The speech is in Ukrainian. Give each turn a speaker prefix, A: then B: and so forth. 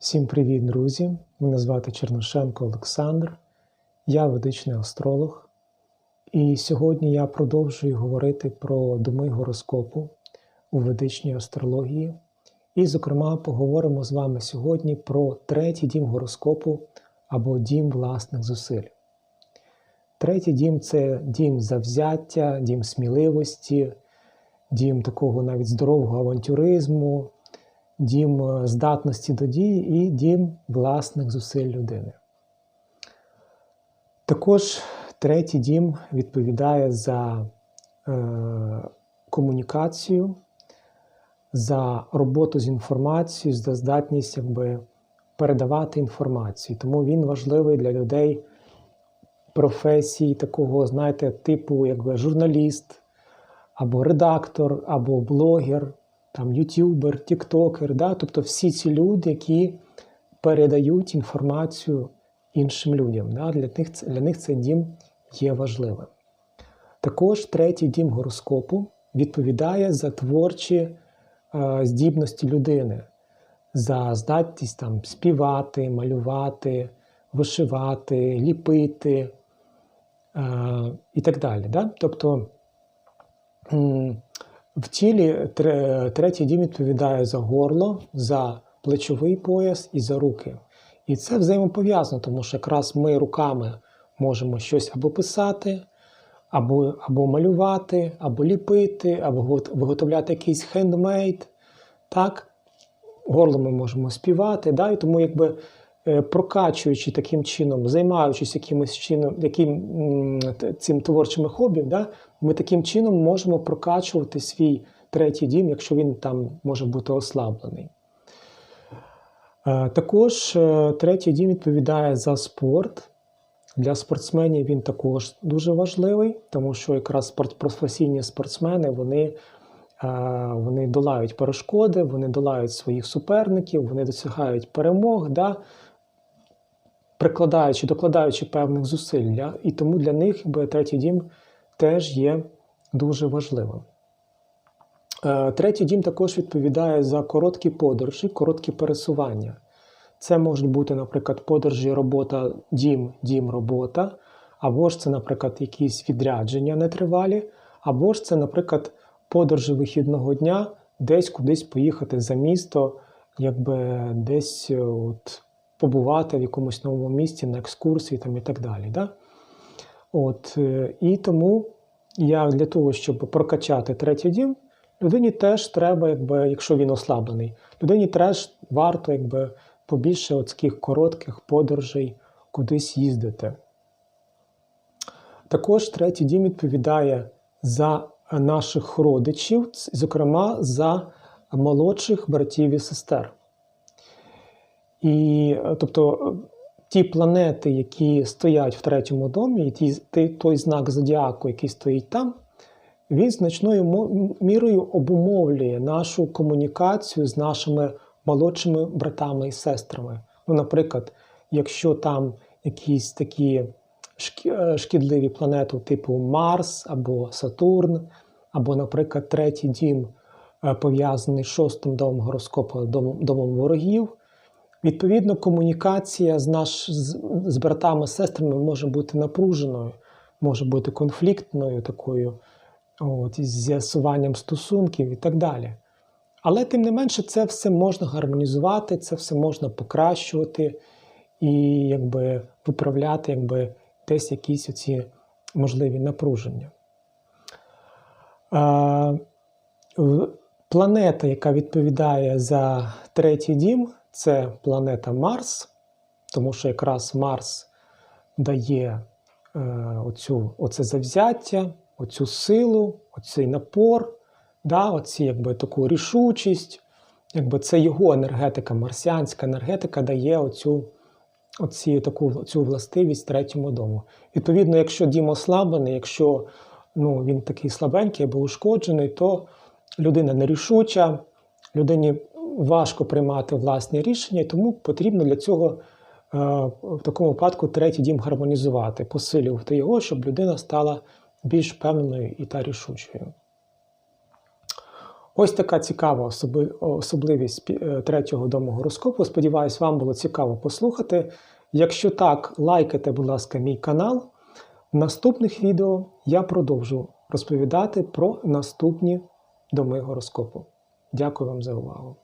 A: Всім привіт, друзі! Мене звати Черношенко Олександр, я ведичний астролог. І сьогодні я продовжую говорити про доми гороскопу у ведичній астрології. І, зокрема, поговоримо з вами сьогодні про третій дім гороскопу або дім власних зусиль. Третій дім це дім завзяття, дім сміливості, дім такого навіть здорового авантюризму дім е, здатності до дії і дім власних зусиль людини. Також третій дім відповідає за е, комунікацію, за роботу з інформацією, за здатність якби, передавати інформацію. Тому він важливий для людей професії такого, знаєте, типу, якби журналіст, або редактор, або блогер там ютубер, тіктокер, да? тобто всі ці люди, які передають інформацію іншим людям. Да? Для, них, для них цей дім є важливим. Також третій дім гороскопу відповідає за творчі е, здібності людини, за здатність там, співати, малювати, вишивати, ліпити е, і так далі. Да? Тобто в тілі третій дім відповідає за горло, за плечовий пояс і за руки. І це взаємопов'язано, тому що якраз ми руками можемо щось або писати, або або малювати, або ліпити, або виготовляти якийсь хендмейд. Так? Горло ми можемо співати. Да? І тому, якби прокачуючи таким чином, займаючись якимось чином, яким цим творчими хобі, да? ми таким чином можемо прокачувати свій третій дім, якщо він там може бути ослаблений. Е, також е, третій дім відповідає за спорт. Для спортсменів він також дуже важливий, тому що якраз професійні спортсмени вони е, вони долають перешкоди, вони долають своїх суперників, вони досягають перемог, да, прикладаючи, докладаючи певних зусиль. І тому для них третій дім теж є дуже важливим. Е, третій дім також відповідає за короткі подорожі, короткі пересування. Це можуть бути, наприклад, подорожі робота, дім, дім, робота, або ж це, наприклад, якісь відрядження нетривалі, або ж це, наприклад, подорожі вихідного дня, десь кудись поїхати за місто, якби десь е, от, побувати в якомусь новому місті на екскурсії там, і так далі. Да? От, е, І тому як для того, щоб прокачати третій дім, людині теж треба, якби, якщо він ослаблений, людині теж варто якби, побільше от таких коротких подорожей кудись їздити. Також третій дім відповідає за наших родичів, зокрема за молодших братів і сестер. І тобто ті планети, які стоять в третьому домі, і ті, той знак зодіаку, який стоїть там, він значною мірою обумовлює нашу комунікацію з нашими молодшими братами і сестрами. Ну, Наприклад, якщо там якісь такі е, шкідливі планети, типу Марс або Сатурн, або, наприклад, третій дім е, пов'язаний з шостим домом гороскопу домом ворогів, Відповідно, комунікація з наш, з, з братами сестрами може бути напруженою, може бути конфліктною, такою, от, із з'ясуванням стосунків і так далі. Але, тим не менше, це все можна гармонізувати, це все можна покращувати і якби, виправляти якби, десь якісь оці можливі напруження. А, Планета, яка відповідає за третій дім це планета Марс, тому що якраз Марс дає е, оцю, оце завзяття, оцю силу, оцей напор, да, оці, якби, таку рішучість. Якби Це його енергетика, марсіанська енергетика дає оцю, оці, таку, цю властивість третьому дому. Відповідно, якщо дім ослаблений, якщо ну, він такий слабенький або ушкоджений, то людина нерішуча, людині важко приймати власні рішення, тому потрібно для цього е, в такому випадку третій дім гармонізувати, посилювати його, щоб людина стала більш впевненою і та рішучою. Ось така цікава особливість е, третього дому гороскопу. Сподіваюсь, вам було цікаво послухати. Якщо так, лайкайте, будь ласка, мій канал. В наступних відео я продовжу розповідати про наступні доми гороскопу. Дякую вам за увагу.